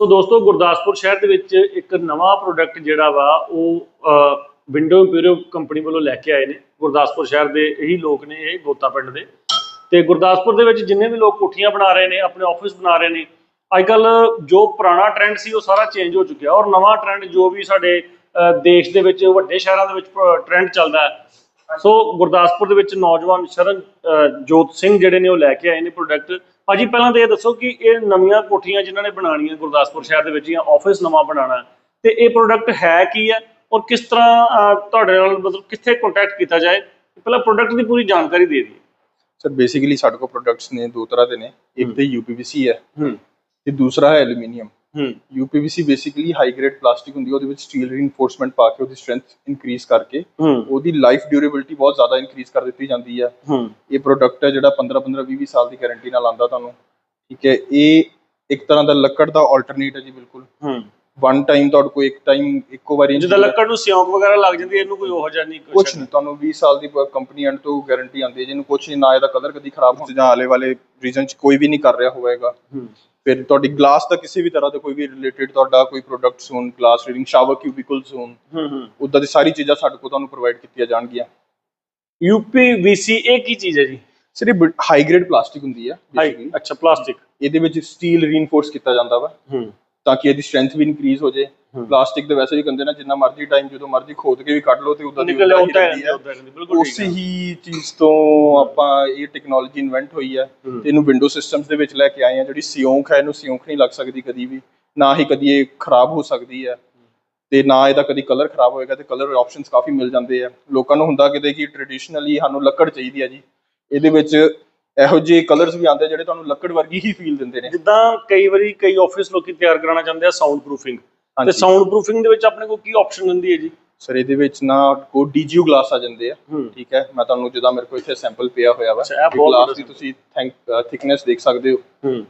ਸੋ ਦੋਸਤੋ, ਗੁਰਦਾਸਪੁਰ ਸ਼ਹਿਰ ਦੇ ਵਿੱਚ ਇੱਕ ਨਵਾਂ ਪ੍ਰੋਡਕਟ ਜਿਹੜਾ ਵਾ, ਉਹ ਵਿੰਡੋ ਇੰਪੀਰੀਅਲ ਕੰਪਨੀ ਵੱਲੋਂ ਲੈ ਕੇ ਆਏ ਨੇ। ਗੁਰਦਾਸਪੁਰ ਸ਼ਹਿਰ ਦੇ ਇਹੀ ਲੋਕ ਨੇ ਇਹ, ਗੋਤਾ ਪਿੰਡ ਦੇ। ਤੇ ਗੁਰਦਾਸਪੁਰ ਦੇ ਵਿੱਚ ਜਿੰਨੇ ਵੀ ਲੋਕ ਕੋਠੀਆਂ ਬਣਾ ਰਹੇ ਨੇ, ਆਪਣੇ ਆਫਿਸ ਬਣਾ ਰਹੇ ਨੇ ਅੱਜ ਕੱਲ ਜੋ ਪੁਰਾਣਾ ਟ੍ਰੈਂਡ ਸੀ, ਉਹ ਸਾਰਾ ਚੇਂਜ ਹੋ ਚੁੱਕਿਆ। ਔਰ ਨਵਾਂ ਟ੍ਰੈਂਡ ਜੋ ਵੀ ਸਾਡੇ ਦੇਸ਼ ਦੇ ਵਿੱਚ, ਵੱਡੇ ਸ਼ਹਿਰਾਂ ਦੇ ਵਿੱਚ ਟ੍ਰੈਂਡ ਚੱਲਦਾ ਹੈ। ਸੋ ਗੁਰਦਾਸਪੁਰ ਦੇ ਵਿੱਚ ਨੌਜਵਾਨ ਸ਼ਰਨ ਜੋਤ ਸਿੰਘ ਜਿਹੜੇ ਨੇ ਉਹ ਲੈ ਕੇ ਆਏ ਨੇ ਪ੍ਰੋਡਕਟ ਭਾਜੀ ਪਹਿਲਾਂ ਤਾਂ ਇਹ ਦੱਸੋ ਕਿ ਇਹ ਨਵੀਆਂ ਕੋਠੀਆਂ ਜਿਨ੍ਹਾਂ ਨੇ ਬਣਾਉਣੀਆਂ ਗੁਰਦਾਸਪੁਰ ਸ਼ਹਿਰ ਦੇ ਵਿੱਚ ਜਾਂ ਆਫਿਸ ਨਵਾਂ ਬਣਾਉਣਾ ਤੇ ਇਹ ਪ੍ਰੋਡਕਟ ਹੈ ਕੀ ਹੈ ਔਰ ਕਿਸ ਤਰ੍ਹਾਂ ਤੁਹਾਡੇ ਨਾਲ ਮਤਲਬ ਕਿੱਥੇ ਕੰਟੈਕਟ ਕੀਤਾ ਜਾਏ? ਪਹਿਲਾਂ ਪ੍ਰੋਡਕਟ ਦੀ ਪੂਰੀ ਜਾਣਕਾਰੀ ਦੇ ਦਿਓ। ਸਰ ਬੇਸਿਕਲੀ ਸਾਡੇ ਕੋਲ ਪ੍ਰੋਡਕਟਸ ਨੇ ਦੋ ਤਰ੍ਹਾਂ ਦੇ ਨੇ। ਇੱਕ ਤੇ ਹੈ ਹੂੰ। ਤੇ ਦੂਸਰਾ ਹੈ ਐਲੂਮੀਨੀਅਮ ਹੂੰ। UPVC basically high grade plastic ਹੁੰਦੀ ਹੈ ਉਹਦੇ ਵਿੱਚ ਸਟੀਲ ਰੀਇਨਫੋਰਸਮੈਂਟ ਪਾ ਕੇ ਉਹਦੀ ਸਟਰੈਂਥ ਇਨਕਰੀਜ਼ ਕਰਕੇ ਉਹਦੀ ਲਾਈਫ ਡਿਊਰੇਬਿਲਟੀ ਬਹੁਤ ਜ਼ਿਆਦਾ ਇਨਕਰੀਜ਼ ਕਰ ਦਿੱਤੀ ਜਾਂਦੀ ਹੈ ਹੂੰ। ਇਹ ਪ੍ਰੋਡਕਟ ਹੈ ਜਿਹੜਾ 15 15 20 20 ਸਾਲ ਦੀ ਗਾਰੰਟੀ ਨਾਲ ਆਉਂਦਾ ਤੁਹਾਨੂੰ। ਠੀਕ ਹੈ ਇਹ ਇੱਕ ਤਰ੍ਹਾਂ ਦਾ ਲੱਕੜ ਦਾ ਆਲਟਰਨੇਟ ਹੈ ਜੀ ਬਿਲਕੁਲ। ਹੂੰ। ਵਨ ਟਾਈਮ ਤੁਹਾਡੇ ਕੋਲ ਇੱਕ ਟਾਈਮ ਇੱਕੋ ਵਾਰੀ ਜਿੱਦਾਂ ਲੱਕੜ ਨੂੰ ਸਿਉਂਕ ਵਗੈਰਾ ਲੱਗ ਜਾਂਦੀ ਹੈ ਇਹਨੂੰ ਕੋਈ ਉਹ ਜਿਹਾ ਨਹੀਂ ਕੁਝ ਨਹੀਂ ਤੁਹਾਨੂੰ 20 ਸਾਲ ਦੀ ਕੰਪਨੀ ਐਂਡ ਤੋਂ ਗਾਰੰਟੀ ਆਉਂਦੀ ਹੈ ਜਿਹਨੂੰ ਕੁਝ ਨਹੀਂ ਨਾ ਇਹਦਾ ਕਲਰ ਕਦੀ ਖਰਾਬ ਹੋਣ ਜਾਂ ਆਲੇ ਵਾਲੇ ਰੀਜਨ ਚ ਕੋਈ ਵੀ ਨਹੀਂ ਕਰ ਰਿਹਾ ਹੋਵੇਗਾ। ਹੂੰ। ਫਿਰ ਤੁਹਾਡੀ ਗਲਾਸ ਦਾ ਕਿਸੇ ਵੀ ਤਰ੍ਹਾਂ ਦਾ ਕੋਈ ਵੀ ਰਿਲੇਟਡ ਤੁਹਾਡਾ ਕੋਈ ਪ੍ਰੋਡਕਟਸ ਹੋਣ ਗਲਾਸ ਰੀਡਿੰਗ ਸ਼ਾਵਰ ਕਿਊਬਿਕਲਸ ਹੋਣ ਹੂੰ ਹੂੰ। ਉਦਾਂ ਦੀ ਸਾਰੀ ਚੀਜ਼ਾਂ ਸਾਡੇ ਕੋਲ ਤੁਹਾਨੂੰ ਪ੍ਰੋਵਾਈਡ ਕੀਤੀਆਂ ਜਾਣਗੀਆਂ। ਯੂਪੀਵੀਸੀ ਇਹ ਕੀ ਚੀਜ਼ ਹੈ ਜੀ? ਸਿਰ ਇਹ ਹਾਈ ਗ੍ਰੇਡ ਪਲਾਸਟਿਕ ਹੁੰਦੀ ਹੈ basically। ਅੱਛਾ ਪਲਾਸਟਿਕ ਇਹਦੇ ਵਿੱਚ ਸਟੀਲ ਰੀਇਨਫੋਰਸ ਕੀਤਾ ਜਾਂਦਾ ਵਾ। ਹੂੰ। ਤਾਂ ਕਿ ਇਹਦੀ ਸਟਰੈਂਥ ਵੀ ਇਨਕਰੀਜ਼ ਹੋ ਜੇ। ਪਲਾਸਟਿਕ ਦੇ ਵੈਸੇ ਵੀ ਕਹਿੰਦੇ ਨਾ ਜਿੰਨਾ ਮਰਜ਼ੀ ਟਾਈਮ ਜਦੋਂ ਮਰਜ਼ੀ ਖੋਦ ਕੇ ਵੀ ਕੱਢ ਲਓ ਤੇ ਉਦਾਂ ਦੀ ਨਿਕਲ ਆਉਂਦਾ ਹੈ ਬਿਲਕੁਲ ਉਸੇ ਹੈ ਚੀਜ਼ ਤੋਂ ਆਪਾਂ ਇਹ ਟੈਕਨੋਲੋਜੀ ਇਨਵੈਂਟ ਹੋਈ ਹੈ। ਤੇ ਇਹਨੂੰ ਵਿੰਡੋ ਸਿਸਟਮਸ ਦੇ ਵਿੱਚ ਲੈ ਕੇ ਆਏ ਆ ਜਿਹੜੀ ਸਿਉਂਖ ਹੈ ਇਹਨੂੰ ਸਿਉਂਖ ਨਹੀਂ ਲੱਗ ਸਕਦੀ ਕਦੀ ਵੀ। ਨਾ ਹੀ ਕਦੀ ਇਹ ਖਰਾਬ ਹੋ ਸਕਦੀ ਹੈ ਤੇ ਨਾ ਇਹਦਾ ਕਦੀ ਕਲਰ ਖਰਾਬ ਹੋਏਗਾ ਤੇ ਕਲਰ ਆਪਸ਼ਨਸ ਕਾਫੀ ਮਿਲ ਜਾਂਦੇ ਆ। ਲੋਕਾਂ ਨੂੰ ਹੁੰਦਾ ਕਿਤੇ ਕਿ ਟ੍ਰੈਡੀਸ਼ਨਲੀ ਸਾਨੂੰ ਲੱਕੜ ਚਾਹੀਦੀ ਹੈ ਜੀ। ਇਹਦੇ ਵਿੱਚ ਇਹੋ ਜਿਹੇ ਕਲਰਸ ਵੀ ਆਉਂਦੇ ਜਿਹੜੇ ਤੁਹਾਨੂੰ ਲੱਕੜ ਵਰਗੀ ਹੀ ਫੀਲ ਦਿੰਦੇ ਨੇ। ਜਿੱਦਾਂ ਕਈ ਵਾਰੀ ਕਈ ਆਫਿਸ ਲੋਕੀ ਤਿਆਰ ਕਰਾਉਣਾ ਚਾਹੁੰਦੇ ਆ ਸਾਊਂਡ ਪ੍ਰੂਫਿੰਗ ਤੇ ਸਾਊਂਡ ਪ੍ਰੂਫਿੰਗ ਦੇ ਵਿੱਚ ਆਪਣੇ ਕੋਲ ਕੀ ਆਪਸ਼ਨ ਹੁੰਦੀ ਹੈ ਜੀ? ਸਰ ਇਹਦੇ ਵਿੱਚ ਨਾ ਕੋ ਡੀਜੀਯੂ ਗਲਾਸ ਆ ਜਾਂਦੇ ਆ। ਠੀਕ ਹੈ ਮੈਂ ਤੁਹਾਨੂੰ ਜਿੱਦਾਂ ਮੇਰੇ ਕੋਲ ਇੱਥੇ ਸੈਂਪਲ ਪਿਆ ਹੋਇਆ ਵਾ। ਗਲਾਸ ਦੀ ਤੁਸੀਂ ਥੈਂਕ ਥਿਕਨੈਸ ਦੇਖ ਸਕਦੇ ਹੋ। ਹੂੰ।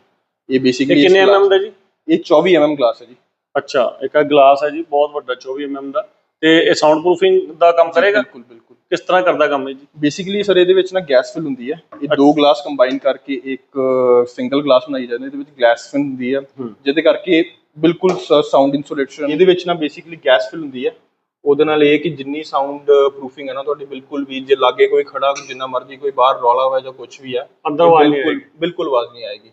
ਇਹ ਬੇਸਿਕਲੀ ਕਿੰਨੇ ਐਮਐਮ ਦਾ। ਜੀ? ਇਹ 24 mm ਗਲਾਸ ਹੈ ਜੀ। ਅੱਛਾ ਇੱਕ ਆ ਗਲਾਸ ਹੈ ਜੀ ਬਹੁਤ ਵੱਡਾ 24 ਐਮਐਮ ਦਾ। ਤੇ ਇਹ ਸਾਊਂਡ ਪ੍ਰੂਫਿੰਗ ਦਾ ਕੰਮ ਕਰੇਗਾ? ਬਿਲਕੁਲ ਬਿਲਕੁਲ। ਕਿਸ ਤਰ੍ਹਾਂ ਕਰਦਾ ਕੰਮ ਇਹ ਜੀ? ਬੇਸਿਕਲੀ ਸਰ ਇਹਦੇ ਵਿੱਚ ਨਾ ਗੈਸ ਫਿਲ ਹੁੰਦੀ ਹੈ ਇਹ ਦੋ ਗਲਾਸ ਕੰਬਾਈਨ ਕਰਕੇ ਇੱਕ ਸਿੰਗਲ ਗਲਾਸ ਬਣਾਈ ਜਾਂਦੀ ਹੈ ਇਹਦੇ ਵਿੱਚ ਗੈਸ ਫਿਲ ਹੁੰਦੀ ਹੈ ਹੂੰ। ਜਿਹਦੇ ਕਰਕੇ ਬਿਲਕੁਲ ਸਾਊਂਡ ਇਨਸੂਲੇਸ਼ਨ ਇਹਦੇ ਵਿੱਚ ਨਾ ਬੇਸਿਕਲੀ ਗੈਸ ਫਿਲ ਹੁੰਦੀ ਹੈ ਉਹਦੇ ਨਾਲ ਇਹ ਕਿ ਜਿੰਨੀ ਸਾਊਂਡ ਪ੍ਰੂਫਿੰਗ ਹੈ ਨਾ ਤੁਹਾਡੀ ਬਿਲਕੁਲ ਵੀ ਜੇ ਲਾਗੇ ਕੋਈ ਖੜਾ ਜਿੰਨਾ ਮਰਜ਼ੀ ਕੋਈ ਬਾਹਰ ਰੌਲਾ ਹੋਇਆ ਜਾਂ ਕੁਝ ਵੀ ਹੈ ਅੰਦਰ ਬਿਲਕੁਲ ਬਿਲਕੁਲ ਆਵਾਜ਼ ਨਹੀਂ ਆਏਗੀ।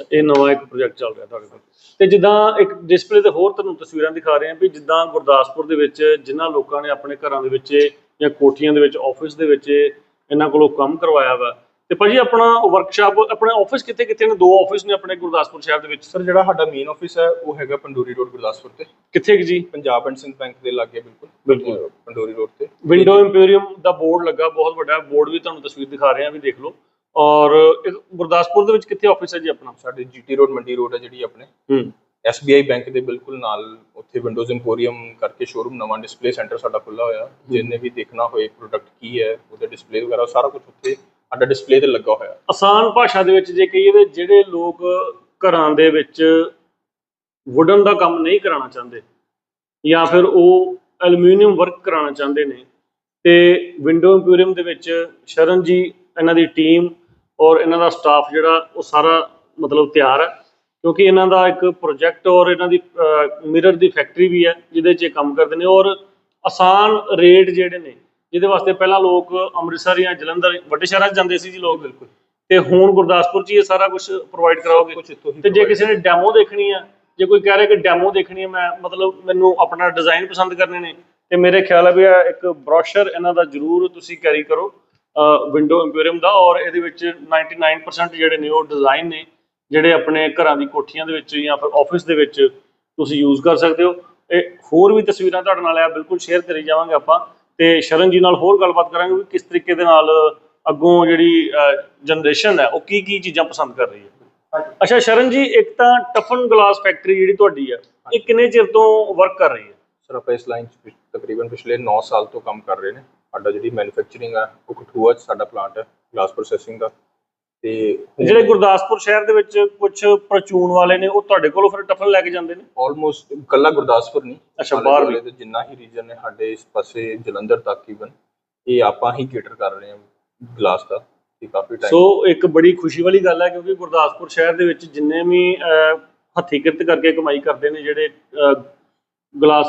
ਅੱਛਾ ਇਹ ਨਵਾਂ ਇੱਕ ਪ੍ਰੋਜੈਕਟ ਚੱਲ ਰਿਹਾ ਤੁਹਾਡੇ ਕੋਲ। ਤੇ ਜਿੱਦਾਂ ਇੱਕ ਡਿਸਪਲੇ ਤੇ ਹੋਰ ਤੁਹਾਨੂੰ ਤਸਵੀਰਾਂ ਦਿਖਾ ਰਹੇ ਹਾਂ ਵੀ ਜਿੱਦਾਂ ਗੁਰਦਾਸਪੁਰ ਦੇ ਵਿੱਚ ਜਿਨ੍ਹਾਂ ਲੋਕਾਂ ਨੇ ਆਪਣੇ ਘਰਾਂ ਦੇ ਵਿੱਚ ਜਾਂ ਕੋਠੀਆਂ ਦੇ ਵਿੱਚ ਆਫਿਸ ਦੇ ਵਿੱਚ ਇਹਨਾਂ ਕੋਲੋਂ ਕੰਮ ਕਰਵਾਇਆ ਵਾ। ਤੇ ਭਾਜੀ ਆਪਣਾ ਵਰਕਸ਼ਾਪ ਆਪਣੇ ਆਫਿਸ ਕਿੱਥੇ ਕਿੱਥੇ ਨੇ? ਦੋ ਆਫਿਸ ਨੇ ਆਪਣੇ ਗੁਰਦਾਸਪੁਰ ਸ਼ਹਿਰ ਦੇ ਵਿੱਚ। ਸਰ ਜਿਹੜਾ ਸਾਡਾ ਮੇਨ ਆਫਿਸ ਹੈ ਉਹ ਹੈਗਾ ਪੰਡੋਰੀ ਰੋਡ ਗੁਰਦਾਸਪੁਰ ਤੇ। ਕਿੱਥੇ ਜੀ? ਪੰਜਾਬ ਐਂਡ ਸਿੰਧ ਬੈਂਕ ਦੇ ਲਾਗੇ ਬਿਲਕੁਲ। ਬਿਲਕੁਲ। ਪੰਡੋਰੀ ਰੋਡ ਤੇ। ਵਿੰਡੋ ਇੰਪੀਰੀਅਮ ਦਾ ਬੋਰਡ ਲੱਗਾ ਬਹੁਤ ਵੱਡਾ। ਬੋਰਡ ਵੀ ਤੁਹਾਨੂੰ ਤਸਵੀਰ ਦਿਖਾ ਰਹੇ ਹਾਂ ਵੀ ਦੇਖ ਲਓ। ਔਰ ਗੁਰਦਾਸਪੁਰ ਦੇ ਵਿੱਚ ਕਿੱਥੇ ਆਫਿਸ ਹੈ ਜੀ ਆਪਣਾ? ਸਾਡੇ ਜੀਟੀ ਰੋਡ ਮੰਡੀ ਰੋਡ ਹੈ ਜਿਹੜੀ ਆਪਣੇ। ਹੂੰ। SBI ਬੈਂਕ ਦੇ ਬਿਲਕੁਲ ਨਾਲ ਉੱਥੇ ਵਿੰਡੋਜ਼ ਇੰਪੋਰੀਅਮ ਕਰਕੇ ਸ਼ੋਰੂਮ ਨਵਾਂ ਡਿਸਪਲੇ ਸੈਂਟਰ ਸਾਡਾ ਖੁੱਲਾ ਹੋਇਆ। ਜਿਹਨੇ ਵੀ ਦੇਖਣਾ ਹੋਏ ਪ੍ਰੋਡਕਟ ਕੀ ਹੈ ਉਹਦੇ ਡਿਸਪਲੇ ਵਗੈਰਾ ਸਾਰਾ ਕੁਝ ਉੱਥੇ ਸਾਡਾ ਡਿਸਪਲੇ ਤੇ ਲੱਗਾ ਹੋਇਆ। ਆਸਾਨ ਭਾਸ਼ਾ ਦੇ ਵਿੱਚ ਜੇ ਕਹੀਏ ਤੇ ਜਿਹੜੇ ਲੋਕ ਘਰਾਂ ਦੇ ਵਿੱਚ ਵੁਡਨ ਦਾ ਕੰਮ ਨਹੀਂ ਕਰਾਉਣਾ ਚਾਹੁੰਦੇ ਜਾਂ ਫਿਰ ਉਹ ਐਲੂਮੀਨੀਅਮ ਵਰਕ ਕਰਾਉਣਾ ਚਾਹੁੰਦੇ ਨੇ ਤੇ ਵਿੰਡੋ ਇੰਪੀਰੀਅਮ ਦੇ ਵਿੱਚ ਸ਼ਰਨ ਜੀ ਇਹਨਾਂ ਦੀ ਟੀਮ ਔਰ ਇਹਨਾਂ ਦਾ ਸਟਾਫ ਜਿਹੜਾ ਉਹ ਸਾਰਾ ਮਤਲਬ ਤਿਆਰ ਹੈ। ਕਿਉਂਕਿ ਇਹਨਾਂ ਦਾ ਇੱਕ ਪ੍ਰੋਜੈਕਟ ਔਰ ਇਹਨਾਂ ਦੀ ਮਿਰਰ ਦੀ ਫੈਕਟਰੀ ਵੀ ਹੈ ਜਿਹਦੇ 'ਚ ਇਹ ਕੰਮ ਕਰਦੇ ਨੇ। ਔਰ ਆਸਾਨ ਰੇਟ ਜਿਹੜੇ ਨੇ ਜਿਹਦੇ ਵਾਸਤੇ ਪਹਿਲਾਂ ਲੋਕ ਅੰਮ੍ਰਿਤਸਰ ਜਾਂ ਜਲੰਧਰ ਵੱਡੇ ਸ਼ਹਿਰਾਂ 'ਚ ਜਾਂਦੇ ਸੀ ਜੀ ਲੋਕ। ਬਿਲਕੁਲ। ਤੇ ਹੁਣ ਗੁਰਦਾਸਪੁਰ 'ਚ ਇਹ ਸਾਰਾ ਕੁਝ ਪ੍ਰੋਵਾਈਡ ਕਰਾਓਗੇ। ਤੇ ਜੇ ਕਿਸੇ ਨੇ ਡੈਮੋ ਦੇਖਣੀ ਆ ਜੇ ਕੋਈ ਕਹਿ ਰਿਹਾ ਕਿ ਡੈਮੋ ਦੇਖਣੀ ਹੈ ਮੈਂ ਮਤਲਬ ਮੈਨੂੰ ਆਪਣਾ ਡਿਜ਼ਾਈਨ ਪਸੰਦ ਕਰਨੇ ਨੇ ਤੇ ਮੇਰੇ ਖਿਆਲ ਹੈ ਵੀ ਇੱਕ ਬ੍ਰੋਸ਼ਰ ਇਹਨਾਂ ਦਾ ਜ਼ਰੂਰ ਤੁਸੀਂ ਕੈਰੀ ਕਰੋ। ਵਿੰਡੋ ਇੰਪੀਰੀਅਮ ਦਾ ਔਰ ਇਹਦੇ ਵਿੱਚ 99% ਜਿਹੜੇ ਨੇ ਉਹ ਡਿਜ਼ਾਈਨ ਨੇ ਜਿਹੜੇ ਆਪਣੇ ਘਰਾਂ ਦੀ ਕੋਠੀਆਂ ਦੇ ਵਿੱਚ ਜਾਂ ਫਿਰ ਆਫਿਸ ਦੇ ਵਿੱਚ ਤੁਸੀਂ ਯੂਜ਼ ਕਰ ਸਕਦੇ ਹੋ। ਇਹ ਹੋਰ ਵੀ ਤਸਵੀਰਾਂ ਤੁਹਾਡੇ ਨਾਲ ਆ ਬਿਲਕੁਲ ਸ਼ੇਅਰ ਕਰੀ ਜਾਵਾਂਗੇ ਆਪਾਂ ਤੇ ਸ਼ਰਨ ਜੀ ਨਾਲ ਹੋਰ ਗੱਲਬਾਤ ਕਰਾਂਗੇ ਵੀ ਕਿਸ ਤਰੀਕੇ ਦੇ ਨਾਲ ਅੱਗੋਂ ਜਿਹੜੀ ਜਨਰੇਸ਼ਨ ਹੈ ਉਹ ਕੀ ਕੀ ਚੀਜ਼ਾਂ ਪਸੰਦ ਕਰ ਰਹੀ ਹੈ। ਅੱਛਾ ਸ਼ਰਨ ਜੀ ਇੱਕ ਤਾਂ ਟਫਨ ਗਲਾਸ ਫੈਕਟਰੀ ਜਿਹੜੀ ਤੁਹਾਡੀ ਆ ਇਹ ਕਿੰਨੇ ਚਿਰ ਤੋਂ ਵਰਕ ਕਰ ਰਹੀ ਹੈ? ਸਰ ਆਪਾਂ ਇਸ ਲਾਈਨ 'ਚ ਤਕਰੀਬਨ ਪਿਛਲੇ 9 ਸਾਲ ਤੋਂ ਕੰਮ ਕਰ ਰਹੇ ਨੇ। ਸਾਡਾ ਜਿਹੜੀ ਮੈਨੂਫੈਕਚਰਿੰਗ ਆ ਉਹ ਕਠੂਆ 'ਚ ਸਾਡਾ ਪਲਾਂਟ ਹੈ ਗਲਾਸ ਪ੍ਰੋਸੈਸਿੰਗ ਦਾ ਤੇ ਜਿਹੜੇ ਗੁਰਦਾਸਪੁਰ ਸ਼ਹਿਰ ਦੇ ਵਿੱਚ ਕੁਝ ਪ੍ਰਚੂਨ ਵਾਲੇ ਨੇ ਉਹ ਤੁਹਾਡੇ ਕੋਲੋਂ ਫਿਰ ਟਫਨ ਲੈ ਕੇ ਜਾਂਦੇ ਨੇ ਆਲਮੋਸਟ ਕੱਲਾ ਗੁਰਦਾਸਪੁਰ ਨਹੀਂ ਅੱਛਾ, ਬਾਹਰ ਵੀ। ਜਿੰਨਾ ਹੀ ਰੀਜਨ ਨੇ ਸਾਡੇ ਇਸ ਪਾਸੇ ਜਲੰਧਰ ਤੱਕ ਈਵਨ ਇਹ ਆਪਾਂ ਹੀ ਕੇਟਰ ਕਰ ਰਹੇ ਹਾਂ ਗਲਾਸ ਦਾ ਤੇ ਕਾਫੀ ਟਾਈਮ ਸੋ ਇੱਕ ਬੜੀ ਖੁਸ਼ੀ ਵਾਲੀ ਗੱਲ ਹੈ ਕਿਉਂਕਿ ਗੁਰਦਾਸਪੁਰ ਸ਼ਹਿਰ ਦੇ ਵਿੱਚ ਜਿੰਨੇ ਵੀ ਹੱਥੀਂ ਕਿਰਤ ਕਰਕੇ ਕਮਾਈ ਕਰਦੇ ਨੇ ਜਿਹੜੇ ਗਲਾਸ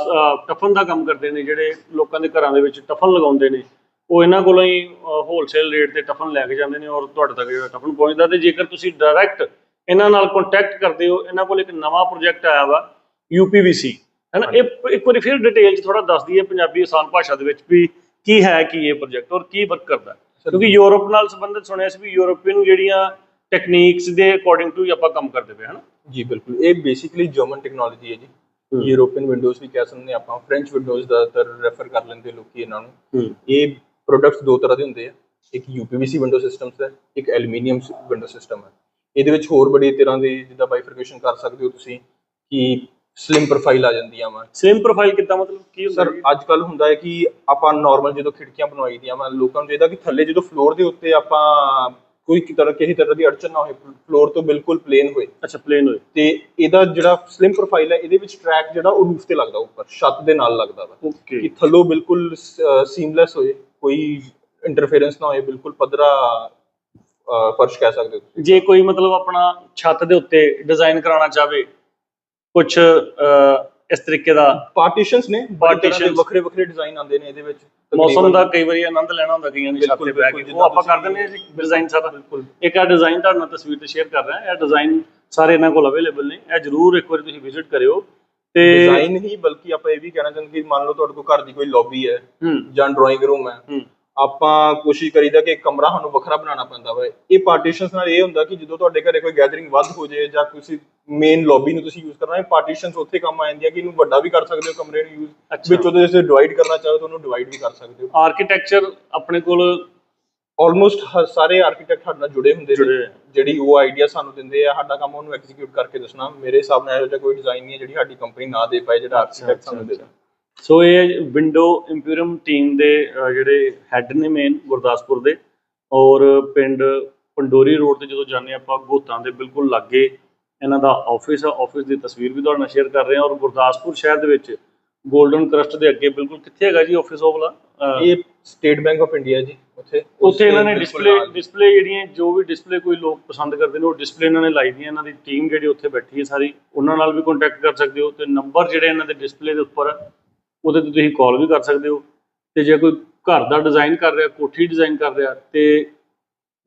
ਟਫਨ ਦਾ ਕੰਮ ਕਰਦੇ ਨੇ ਜਿਹੜੇ ਲੋਕਾਂ ਦੇ ਘਰਾਂ ਦੇ ਵਿੱਚ ਟਫਨ ਲਗਾਉਂਦੇ ਨੇ ਉਹ ਇਹਨਾਂ ਕੋਲੋਂ ਹੀ ਹੋਲਸੇਲ ਰੇਟ ਤੇ ਟਫਨ ਲੈ ਕੇ ਜਾਂਦੇ ਨੇ ਔਰ ਤੁਹਾਡੇ ਤੱਕ ਜਿਹੜਾ ਟਫਨ ਪਹੁੰਚਦਾ ਤੇ ਜੇਕਰ ਤੁਸੀਂ ਡਾਇਰੈਕਟ ਇਹਨਾਂ ਨਾਲ ਕੰਟੈਕਟ ਕਰਦੇ ਹੋ ਇਹਨਾਂ ਕੋਲ ਇੱਕ ਨਵਾਂ ਪ੍ਰੋਜੈਕਟ ਆਇਆ ਵਾ UPVC ਹੈ ਨਾ ਇਹ ਇੱਕ ਵਾਰੀ ਫਿਰ ਡਿਟੇਲ ਚ ਥੋੜਾ ਦੱਸ ਦਈਏ ਪੰਜਾਬੀ ਆਸਾਨ ਭਾਸ਼ਾ ਦੇ ਵਿੱਚ ਵੀ ਕੀ ਹੈ ਕੀ ਇਹ ਪ੍ਰੋਜੈਕਟ ਔਰ ਕੀ ਵਰਕ ਕਰਦਾ। ਕਿਉਂਕਿ ਯੂਰਪ ਨਾਲ ਸੰਬੰਧਿਤ ਸੁਣਿਆ ਸੀ ਵੀ ਯੂਰੋਪੀਅਨ ਜਿਹੜੀਆਂ ਟੈਕਨੀਕਸ ਦੇ ਅਕੋਰਡਿੰਗ ਟੂ ਆਪਾਂ ਕੰਮ ਕਰਦੇ ਪਏ ਹਨ? ਜੀ ਬਿਲਕੁਲ। ਇਹ ਬੇਸਿਕਲੀ ਜਰਮਨ ਟੈਕਨੋਲੋਜੀ ਹੈ ਜੀ। ਯੂਰੋਪੀਅਨ ਵਿੰਡੋਜ਼ ਵੀ ਕਹਿ ਸਕਦੇ ਆਪਾਂ ਫ੍ਰੈਂਚ ਵਿੰਡੋਜ਼ ਜ਼ਿਆਦਾਤਰ ਰੈਫਰ ਕਰ ਲੈਂਦੇ ਲੋਕੀ ਇਹਨਾਂ ਨੂੰ। ਇਹ ਪ੍ਰੋਡਕਟਸ ਦੋ ਤਰ੍ਹਾਂ ਦੇ ਹੁੰਦੇ ਆ ਇੱਕ UPVC ਵਿੰਡੋ ਸਿਸਟਮਸ ਹੈ ਇੱਕ ਐਲੂਮੀਨੀਅਮ ਵਿੰਡੋ ਸਿਸਟਮ ਹੈ। ਇਹਦੇ ਵਿੱਚ ਹੋਰ ਬੜੀ ਤਰ੍ਹਾਂ ਦੇ ਜਿੱਦਾਂ ਬਾਈਫਰਕੇਸ਼ਨ ਕਰ ਸਕਦੇ ਹੋ ਤੁਸੀਂ ਕਿ ਸਲਿਮ ਪ੍ਰੋਫਾਈਲ ਆ ਜਾਂਦੀਆਂ ਵਾ। ਸੇਮ ਪ੍ਰੋਫਾਈਲ ਕਿੱਦਾਂ ਮਤਲਬ ਕੀ ਹੁੰਦਾ ਸਰ? ਅੱਜ ਕੱਲ ਹੁੰਦਾ ਹੈ ਕਿ ਆਪਾਂ ਨਾਰਮਲ ਜਦੋਂ ਖਿੜਕੀਆਂ ਬਣਵਾਈ ਦੀਆਂ ਵਾ ਲੋਕਾਂ ਨੂੰ ਚਾਹੀਦਾ ਕਿ ਥੱਲੇ ਜਦੋਂ ਫਲੋਰ ਦੇ ਉੱਤੇ ਆਪਾਂ ਕੋਈ ਕਿ ਤਰ੍ਹਾਂ ਕਿਸੇ ਤਰ੍ਹਾਂ ਦੀ ਅੜਚਨ ਨਾ ਹੋਏ ਫਲੋਰ ਤੋਂ ਬਿਲਕੁਲ ਪਲੇਨ ਹੋਏ। ਅੱਛਾ ਪਲੇਨ ਹੋਏ। ਤੇ ਇਹਦਾ ਜਿਹੜਾ ਸਲਿਮ ਪ੍ਰੋਫਾਈਲ ਹੈ ਇਹਦੇ ਵਿੱਚ ਟਰੈਕ ਜਿਹੜਾ ਉਹ ਰੂਫ ਤੇ ਲੱਗਦਾ ਉੱਪਰ ਛੱਤ ਦੇ ਨਾਲ ਲੱਗਦਾ ਵਾ। ਕਿ ਥੱਲੋਂ ਬਿਲਕੁਲ ਸੀਮਲੈਸ ਹੋਏ ਕੋਈ ਇੰਟਰਫੇਰੈਂਸ ਨਾ ਹੋਏ ਬਿਲਕੁਲ ਪੱਧਰਾ ਅਹ, ਫਰਸ਼ ਕਹਿ ਸਕਦੇ ਹੋ। ਜੇ ਕੋਈ ਮਤਲਬ ਆਪਣਾ ਛੱਤ ਦੇ ਉੱਤੇ ਡਿਜ਼ਾਈਨ ਕਰਾਉਣਾ ਚਾਹਵੇ ਕੁਝ ਇਸ ਤਰੀਕੇ ਦਾ ਪਾਰਟੀਸ਼ਨਸ ਨੇ Partitions। ਵੱਖਰੇ ਵੱਖਰੇ ਡਿਜ਼ਾਈਨ ਆਉਂਦੇ ਨੇ ਇਹਦੇ ਵਿੱਚ। ਮੌਸਮ ਦਾ। ਕਈ ਵਾਰੀ ਆਨੰਦ ਲੈਣਾ ਹੁੰਦਾ ਕਈਆਂ ਨੇ ਛੱਤ ਤੇ ਕੇ। ਉਹ ਆਪਾਂ ਕਰ ਦਿੰਦੇ ਤੁਸੀਂ- ਡਿਜ਼ਾਈਨ ਸਾਰਾ। ਇੱਕ ਆ ਡਿਜ਼ਾਈਨ ਤੁਹਾਡੇ ਨਾਲ ਤਸਵੀਰ ਤੇ ਸ਼ੇਅਰ ਕਰ ਰਿਹਾ ਇਹ ਡਿਜ਼ਾਈਨ ਸਾਰੇ ਇਹਨਾਂ ਕੋਲ ਅਵੇਲੇਬਲ ਨੇ ਇਹ ਜਰੂਰ ਇੱਕ ਵਾਰੀ ਤੁਸੀਂ ਵਿਜ਼ਿਟ ਕਰਿਓ। ਤੇ ਡਿਜ਼ਾਈਨ ਹੀ ਬਲਕਿ ਆਪਾਂ ਇਹ ਵੀ ਕਹਿਣਾ ਚਾਹੁੰਦੇ ਕਿ ਮੰਨ ਲਓ ਤੁਹਾਡੇ ਕੋਲ ਘਰ ਦੀ ਕੋਈ ਲੌਬੀ ਹੈ ਜਾਂ ਡਰਾਇੰਗ ਰੂਮ ਹੂੰ। ਆਪਾਂ ਕੋਸ਼ਿਸ਼ ਕਰੀਦਾ ਕਿ ਕਮਰਾ ਸਾਨੂੰ ਵੱਖਰਾ ਬਣਾਉਣਾ ਪੈਂਦਾ ਵਾ। ਇਹ ਪਾਰਟੀਸ਼ਨਸ ਨਾਲ ਇਹ ਹੁੰਦਾ ਕਿ ਜਦੋਂ ਤੁਹਾਡੇ ਘਰੇ ਕੋਈ ਗੈਦਰਿੰਗ ਵੱਧ ਹੋ ਜਾਏ ਜਾਂ ਤੁਸੀਂ ਮੇਨ ਲੌਬੀ ਨੂੰ ਤੁਸੀਂ ਯੂਜ਼ ਕਰਨਾ ਹੈ ਪਾਰਟੀਸ਼ਨਸ ਉੱਥੇ ਕੰਮ ਆ ਜਾਂਦੀਆਂ ਕਿ ਇਹਨੂੰ ਵੱਡਾ ਵੀ ਕਰ ਸਕਦੇ ਹੋ ਕਮਰੇ ਨੂੰ ਯੂਜ਼। ਵਿੱਚ ਉਹਦੇ ਜੇ ਡਿਵਾਈਡ ਕਰਨਾ ਚਾਹੋ ਤਾਂ ਉਹਨੂੰ ਡਿਵਾਈਡ ਵੀ ਕਰ ਸਕਦੇ ਹੋ। ਆਰਕੀਟੈਕਚਰ ਆਪਣੇ ਕੋਲ ਆਲਮੋਸਟ ਸਾਰੇ ਆਰਕੀਟੈਕਟ ਸਾਡੇ ਨਾਲ ਜੁੜੇ ਹੁੰਦੇ ਨੇ। ਜਿਹੜੀ ਉਹ ਆਈਡੀਆ ਸਾਨੂੰ ਦਿੰਦੇ ਆ ਸਾਡਾ ਕੰਮ ਉਹਨੂੰ ਐਗਜ਼ੀਕਿਊਟ ਕਰਕੇ ਦੱਸਣਾ। ਮੇਰੇ ਹਿਸਾਬ ਨਾਲ ਇਹੋ ਜਿਹਾ ਕੋਈ ਡਿਜ਼ਾਈਨ ਨਹੀਂ ਹੈ ਜਿਹੜੀ ਸਾਡੀ ਕੰਪਨੀ ਨਾ ਦੇ ਪਾਏ ਜਿਹੜਾ ਆਰਕੀਟੈਕਟ ਸਾਨੂੰ ਦੇ ਦੇ ਸੋ ਇਹ ਵਿੰਡੋ ਇੰਪੀਰੀਅਮ ਟੀਮ ਦੇ ਜਿਹੜੇ ਹੈੱਡ ਨੇ ਮੇਨ ਗੁਰਦਾਸਪੁਰ ਦੇ ਔਰ ਪਿੰਡ ਪੰਡੋਰੀ ਰੋਡ ਤੇ ਜਦੋਂ ਜਾਂਦੇ ਆਪਾਂ ਗੋਤਾਂ ਦੇ ਬਿਲਕੁਲ ਲਾਗੇ ਇਹਨਾਂ ਦਾ ਆਫਿਸ ਆ ਆਫਿਸ ਦੀ ਤਸਵੀਰ ਵੀ ਤੁਹਾਡੇ ਨਾਲ ਸ਼ੇਅਰ ਕਰ ਰਹੇ ਹਾਂ ਔਰ ਗੁਰਦਾਸਪੁਰ ਸ਼ਹਿਰ ਦੇ ਵਿੱਚ 골ਡਨ ਕਰਸਟ ਦੇ ਅੱਗੇ ਬਿਲਕੁਲ ਕਿੱਥੇ ਹੈਗਾ ਜੀ ਆਫਿਸ ਉਹ ਵਾਲਾ ਇਹ ਸਟੇਟ ਬੈਂਕ ਆਫ ਇੰਡੀਆ ਜੀ ਉੱਥੇ ਉੱਥੇ ਇਹਨਾਂ ਨੇ ਡਿਸਪਲੇ। ਡਿਸਪਲੇ ਜਿਹੜੀਆਂ ਜੋ ਵੀ ਡਿਸਪਲੇ ਕੋਈ ਲੋਕ ਪਸੰਦ ਕਰਦੇ ਨੇ ਉਹ ਡਿਸਪਲੇ ਇਹਨਾਂ ਨੇ ਲਾਈ ਦੀਆਂ ਇਹਨਾਂ ਦੀ ਟੀਮ ਜਿਹੜੀ ਉੱਥੇ ਬੈਠੀ ਹੈ ਸਾਰੀ ਉਹਨਾਂ ਨਾਲ ਵੀ ਕੰਟੈਕਟ ਕਰ ਸਕਦੇ ਹੋ ਤੇ ਨੰਬਰ ਜਿਹੜੇ ਇਹਨਾਂ ਦੇ ਡਿਸਪਲੇ ਦੇ ਉੱਪਰ ਉਹਦੇ ਤੇ ਤੁਸੀਂ ਕਾਲ ਵੀ ਕਰ ਸਕਦੇ ਹੋ। ਤੇ ਜੇ ਕੋਈ ਘਰ ਦਾ ਡਿਜ਼ਾਈਨ ਕਰ ਰਿਹਾ ਕੋਠੀ ਡਿਜ਼ਾਈਨ ਕਰ ਰਿਹਾ ਤੇ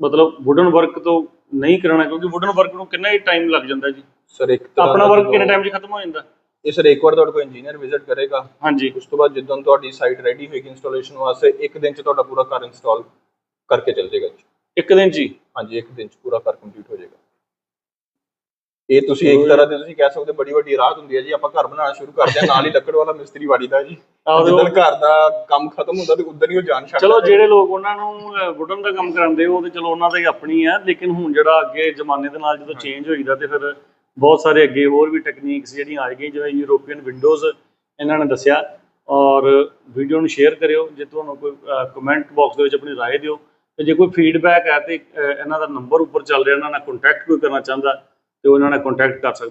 ਮਤਲਬ ਵੁਡਨ ਵਰਕ ਤੋਂ ਨਹੀਂ ਕਰਾਉਣਾ ਕਿਉਂਕਿ ਵੁਡਨ ਵਰਕ ਨੂੰ ਕਿੰਨਾ ਹੀ ਟਾਈਮ ਲੱਗ ਜਾਂਦਾ ਜੀ। ਸਰ ਇੱਕ ਆਪਣਾ ਵਰਕ ਕਿੰਨੇ ਟਾਈਮ 'ਚ ਖਤਮ ਹੋ ਜਾਂਦਾ? ਇਹ ਸਰ ਇੱਕ ਵਾਰ ਤੁਹਾਡੇ ਕੋਲ ਇੰਜੀਨੀਅਰ ਵਿਜ਼ਿਟ ਕਰੇਗਾ। ਹਾਂਜੀ। ਉਸ ਤੋਂ ਬਾਅਦ ਜਦੋਂ ਤੁਹਾਡੀ ਸਾਈਟ ਰੈਡੀ ਹੋਏਗੀ ਇੰਸਟਾਲੇਸ਼ਨ ਵਾਸਤੇ ਇੱਕ ਦਿਨ ਚ ਤੁਹਾਡਾ ਪੂਰਾ ਘਰ ਇੰਸਟਾਲ ਕਰਕੇ ਚੱਲ ਜਾਏਗਾ ਜੀ। ਇੱਕ ਦਿਨ 'ਚ ਹੀ? ਹਾਂਜੀ ਇੱਕ ਦਿਨ ਚ ਪੂਰਾ ਘਰ ਕੰਪਲੀਟ ਹੋ ਜਾਏਗਾ। ਇਹ ਤੁਸੀਂ ਇੱਕ ਤਰ੍ਹਾਂ ਦੇ ਤੁਸੀਂ ਕਹਿ ਸਕਦੇ ਹੋ ਬੜੀ ਵੱਡੀ ਰਾਹਤ ਹੁੰਦੀ ਹੈ ਜੀ ਆਪਾਂ ਘਰ ਬਣਾਉਣਾ ਸ਼ੁਰੂ ਕਰਦੇ ਹਾਂ ਨਾਲ ਹੀ ਲੱਕੜ ਵਾਲਾ ਮਿਸਤਰੀ ਵਾੜੀਦਾ ਜੀ ਆਹੋ, ਜਦੋਂ ਘਰ ਦਾ ਕੰਮ ਖਤਮ ਹੁੰਦਾ ਤੇ ਉਦੋਂ ਹੀ ਉਹ ਜਾਨ ਛੱਡ ਚਲੋ ਦਿੰਦੇ। ਜਿਹੜੇ ਲੋਕ ਉਹਨਾਂ ਨੂੰ ਵੁਡਨ ਦਾ ਕੰਮ ਕਰਾਉਂਦੇ ਉਹ ਤੇ ਚਲੋ ਉਹਨਾਂ ਦਾ ਹੀ ਆਪਣੀ ਆ ਲੇਕਿਨ ਹੁਣ ਜਿਹੜਾ ਅੱਗੇ ਜ਼ਮਾਨੇ ਦੇ ਨਾਲ ਜਦੋਂ ਚੇਂਜ ਹੋਈਦਾ ਤੇ ਫਿਰ ਬਹੁਤ ਸਾਰੇ ਅੱਗੇ ਹੋਰ ਵੀ ਟੈਕਨੀਕਸ ਜਿਹੜੀਆਂ ਆ ਗਈਆਂ ਜਿਵੇਂ ਯੂਰੋਪੀਅਨ ਵਿੰਡੋਜ਼ ਇਹਨਾਂ ਨੇ ਦੱਸਿਆ ਔਰ ਵੀਡੀਓ ਨੂੰ ਸ਼ੇਅਰ ਕਰਿਓ ਜੇ ਤੁਹਾਨੂੰ ਕੋਈ ਕਮੈਂਟ ਬਾਕਸ ਦੇ ਵਿੱਚ ਆਪਣੀ رائے ਦਿਓ ਤੇ ਜੇ ਕੋਈ ਫੀਡਬੈਕ ਹੈ ਤੇ ਅਹ, ਇਹਨਾਂ ਦਾ ਨੰਬਰ ਉੱਪਰ ਚੱਲ ਰਿਹਾ ਇਹਨਾਂ ਨਾਲ ਕੰਟੈਕਟ ਕੋਈ ਕਰਨਾ ਚਾਹੁੰਦਾ ਤੇ ਉਹਨਾਂ ਨਾਲ ਕੰਟੈਕਟ ਕਰ ਸਕਦੇ